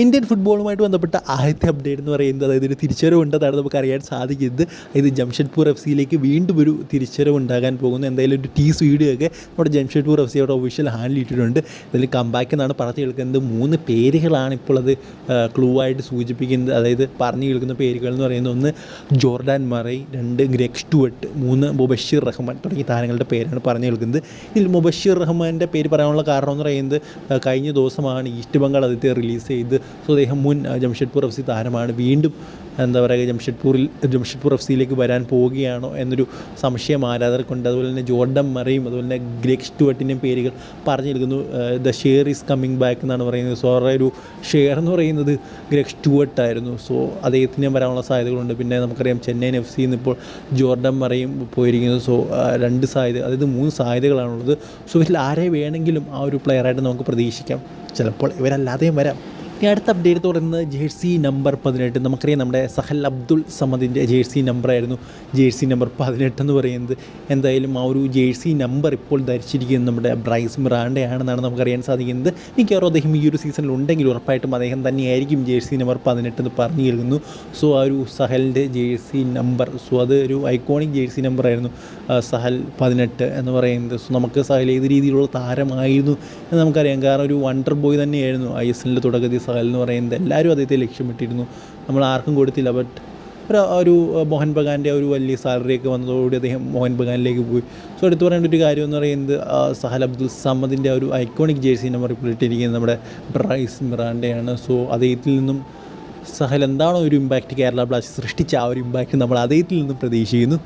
Indian ഫുട്ബോളുമായിട്ട് ബന്ധപ്പെട്ട ആദ്യത്തെ update എന്ന് പറയുന്നത് അതായത് ഒരു തിരിച്ചറിവുണ്ടെന്നാണ് നമുക്ക് അറിയാൻ സാധിക്കുന്നത്. ഇത് ജംഷഡ്പൂർ എഫ് സിയിലേക്ക് വീണ്ടും ഒരു തിരിച്ചറിവ് ഉണ്ടാകാൻ പോകുന്നു. എന്തായാലും ഒരു ടീസ് വീഡിയോ ഒക്കെ നമ്മുടെ ജംഷഡ്പൂർ എഫ് സിയുടെ ഒഫീഷ്യൽ ഹാൻഡിൽ ഇട്ടിട്ടുണ്ട്. ഇതിൽ കമ്പാക്ക് എന്നാണ് പറഞ്ഞു കേൾക്കുന്നത്. മൂന്ന് പേരുകളാണ് ഇപ്പോൾ അത് ക്ലൂ ആയിട്ട് സൂചിപ്പിക്കുന്നത്. അതായത് പറഞ്ഞു കേൾക്കുന്ന പേരുകൾ എന്ന് പറയുന്നത് ഒന്ന് ജോർഡാൻ മറൈ രണ്ട് ഗ്രെഗ് സ്റ്റുവട്ട് മൂന്ന് മുബഷീർ റഹ്മാൻ തുടങ്ങിയ താരങ്ങളുടെ പേരാണ് പറഞ്ഞു കേൾക്കുന്നത്. ഇതിൽ മുബഷീർ റഹ്മാന്റെ പേര് പറയാനുള്ള കാരണം എന്ന് പറയുന്നത് കഴിഞ്ഞ ദിവസമാണ് ഈസ്റ്റ് ബംഗാൾ അദ്ദേഹത്തെ റിലീസ് ചെയ്ത് സോ അദ്ദേഹം മുൻ ജംഷഡ്പൂർ എഫ് സി താരമാണ്. വീണ്ടും എന്താ പറയുക ജംഷഡ്പൂരിൽ ജംഷഡ്പൂർ എഫ് സിയിലേക്ക് വരാൻ പോവുകയാണോ എന്നൊരു സംശയം ആരാധകർക്കുണ്ട് അതുപോലെ തന്നെ ജോർഡൻ മറിയും അതുപോലെ തന്നെ ഗ്രേഗ് സ്റ്റുവട്ടിന്റെയും പേരുകൾ പറഞ്ഞിരിക്കുന്നു the share is coming back എന്നാണ് പറയുന്നത്. സോ അവരുടെ ഒരു ഷെയർ എന്ന് പറയുന്നത് ഗ്രേഗ് സ്റ്റുവട്ട് ആയിരുന്നു. സോ അദ്ദേഹത്തിന് വരാനുള്ള സാധ്യതകളുണ്ട്. പിന്നെ നമുക്കറിയാം ചെന്നൈയിൻ എഫ് സിയിൽ നിന്ന് ഇപ്പോൾ ജോർഡൻ മറയും പോയിരിക്കുന്നത് സോ രണ്ട് സാധ്യത അതായത് മൂന്ന് സാധ്യതകളാണുള്ളത്. സോ ഇതിൽ ആരെ വേണമെങ്കിലും ആ ഒരു പ്ലെയറായിട്ട് നമുക്ക് പ്രതീക്ഷിക്കാം. ചിലപ്പോൾ ഇവരല്ലാതെയും വരാം. ഇനി അടുത്ത അപ്ഡേറ്റ് തുടരുന്നത് ജേഴ്സി നമ്പർ പതിനെട്ട്. നമുക്കറിയാം നമ്മുടെ സഹൽ അബ്ദുൾ സമദിന്റെ ജേഴ്സി നമ്പറായിരുന്നു ജേഴ്സി നമ്പർ പതിനെട്ട് എന്ന് പറയുന്നത്. എന്തായാലും ആ ഒരു ജേഴ്സി നമ്പർ ഇപ്പോൾ ധരിച്ചിരിക്കുന്നത് നമ്മുടെ ബ്രൈസ് മിറാണ്ടയാണെന്നാണ് നമുക്കറിയാൻ സാധിക്കുന്നത്. മിക്കവാറും അദ്ദേഹം ഈ ഒരു സീസണിൽ ഉണ്ടെങ്കിൽ ഉറപ്പായിട്ടും അദ്ദേഹം തന്നെയായിരിക്കും ജേഴ്സി നമ്പർ പതിനെട്ട് എന്ന് പറഞ്ഞു കേൾക്കുന്നു. സോ ആ ഒരു സഹലിന്റെ ജേഴ്സി നമ്പർ സോ അത് ഒരു ഐക്കോണിക് ജേഴ്സി നമ്പറായിരുന്നു സഹൽ പതിനെട്ട് എന്ന് പറയുന്നത്. സോ നമുക്ക് സഹൽ ഏത് രീതിയിലുള്ള താരമായിരുന്നു എന്ന് നമുക്കറിയാം. കാരണം ഒരു വണ്ടർ ബോയ് തന്നെയായിരുന്നു ഐ എസ് എല്ലിന്റെ തുടക്കത്തിൽ സഹൽ എന്ന് പറയുന്നത് എല്ലാവരും അദ്ദേഹത്തെ ലക്ഷ്യമിട്ടിരുന്നു. നമ്മൾ ആർക്കും കൊടുത്തില്ല ബട്ട് ഒരു ഒരു മോഹൻ ബഗാന്റെ ഒരു വലിയ സാലറിയൊക്കെ വന്നതോടുകൂടി അദ്ദേഹം മോഹൻ ബഗാനിലേക്ക് പോയി. സോ എടുത്തു പറയേണ്ട ഒരു കാര്യം എന്ന് പറയുന്നത് സഹൽ അബ്ദുൽ സമദിന്റെ ഒരു ഐക്കോണിക് ജേഴ്സി നമ്പർ ഇട്ടിരിക്കുന്നത് നമ്മുടെ ബ്രൈസ് മിറാണ്ടയാണ് സോ അദ്ദേഹത്തിൽ നിന്നും സഹൽ എന്താണോ ഒരു ഇമ്പാക്റ്റ് കേരള ബ്ലാസ്റ്റേഴ്സ് സൃഷ്ടിച്ച ആ ഒരു ഇമ്പാക്റ്റ് നമ്മൾ അദ്ദേഹത്തിൽ നിന്നും പ്രതീക്ഷിക്കുന്നു.